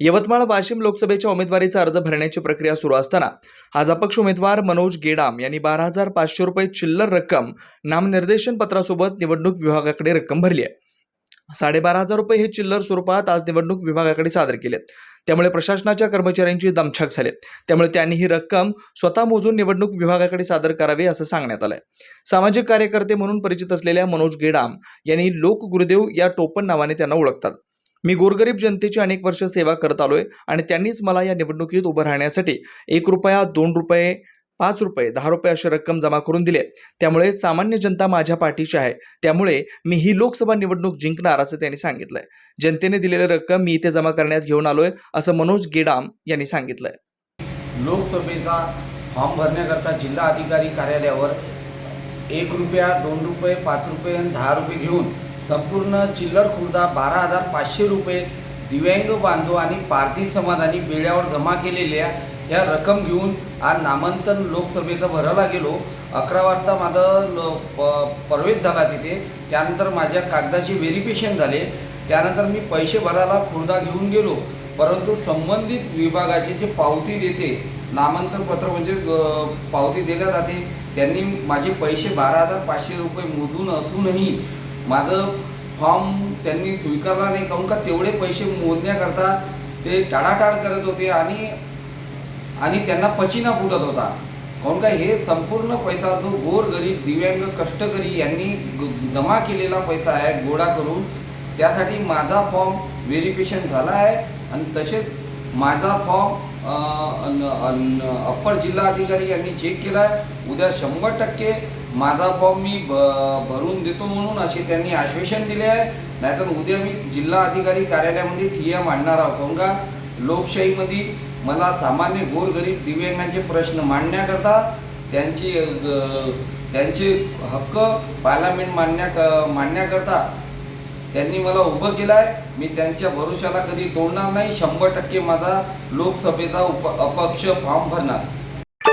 यवतमाळ वाशिम लोकसभेच्या उमेदवारीचा अर्ज भरण्याची प्रक्रिया सुरू असताना आज अपक्ष उमेदवार मनोज गेडाम यांनी बारा हजार पाचशे रुपये चिल्लर रक्कम नामनिर्देशन पत्रासोबत निवडणूक विभागाकडे रक्कम भरली आहे. साडेबारा हजार रुपये हे चिल्लर स्वरूपात आज निवडणूक विभागाकडे सादर केलेत. त्यामुळे प्रशासनाच्या कर्मचाऱ्यांची दमछाक झाली त्यामुळे त्यांनी ही रक्कम स्वतः मोजून निवडणूक विभागाकडे सादर करावी असं सांगण्यात आलंय. सामाजिक कार्यकर्ते म्हणून परिचित असलेल्या मनोज गेडाम यांनी लोक गुरुदेव या टोपण नावाने त्यांना ओळखतात. मी गोरगरीब जनतेची अनेक वर्ष सेवा करत आलोय आणि त्यांनीच मला या निवडणुकीत उभं राहण्यासाठी एक रुपया दोन रुपये पाच रुपये दहा रुपये अशी रक्कम जमा करून दिले. त्यामुळे सामान्य जनता माझ्या पाठीची आहे. त्यामुळे मी ही लोकसभा निवडणूक जिंकणार असं त्यांनी सांगितलंय. जनतेने दिलेली रक्कम मी इथे जमा करण्यास घेऊन आलोय असं मनोज गेडाम यांनी सांगितलंय. लोकसभेचा फॉर्म भरण्याकरता जिल्हा अधिकारी कार्यालयावर एक रुपया दोन रुपये पाच रुपये आणि दहा रुपये घेऊन संपूर्ण चिल्लर खुर्दा बारा हजार पाचशे रुपये दिव्यांग बांधव आणि पारधी समाधानी वेळ्यावर बेड्यावर जमा केलेल्या या रक्कम घेऊन आज नामांकन लोकसभेचं भरायला गेलो. अकरा वाजता माझं ल प प्रवेश झाला तिथे. त्यानंतर माझ्या कागदाचे व्हेरिफिकेशन झाले. त्यानंतर मी पैसे भरायला खुर्दा घेऊन गेलो. परंतु संबंधित विभागाचे जे पावती देते नामांकन पत्र म्हणजे पावती दिल्या जाते. त्यांनी माझे पैसे बारा हजार पाचशे रुपये मोजून असूनही माझं फॉर्म त्यांनी स्वीकारला नाही काहून का तेवढे पैसे मोजण्याकरता ते टाळाटाळ करत होते आणि आणि त्यांना पचिना फुटत होता. काहून का हे संपूर्ण पैसा जो गोर गरीब दिव्यांग कष्टकरी यांनी ग- जमा केलेला पैसा आहे गोळा करून. त्यासाठी माझा फॉर्म व्हेरिफिकेशन झाला आहे आणि तसेच माझा फॉर्म अप्पर जिल्हा अधिकारी यांनी चेक केला आहे. उद्या शंभर टक्के माझा फॉर्म मी भ भरून देतो म्हणून असे त्यांनी आश्वासन दिले आहे. नाहीतर उद्या मी जिल्हा अधिकारी कार्यालयामध्ये ठिय्या मांडणार आहोत. काहून का? लोकशाहीमध्ये मला सामान्य गोरगरीब दिव्यांगांचे प्रश्न मांडण्याकरता त्यांची त्यांचे हक्क पार्लमेंट मांडण्या मांडण्याकरता त्यांनी मला उभं केलं आहे मी त्यांच्या भरोशाला कधी तोडणार नाही. शंभर टक्के माझा लोकसभेचा उप अपक्ष फॉर्म भरणार.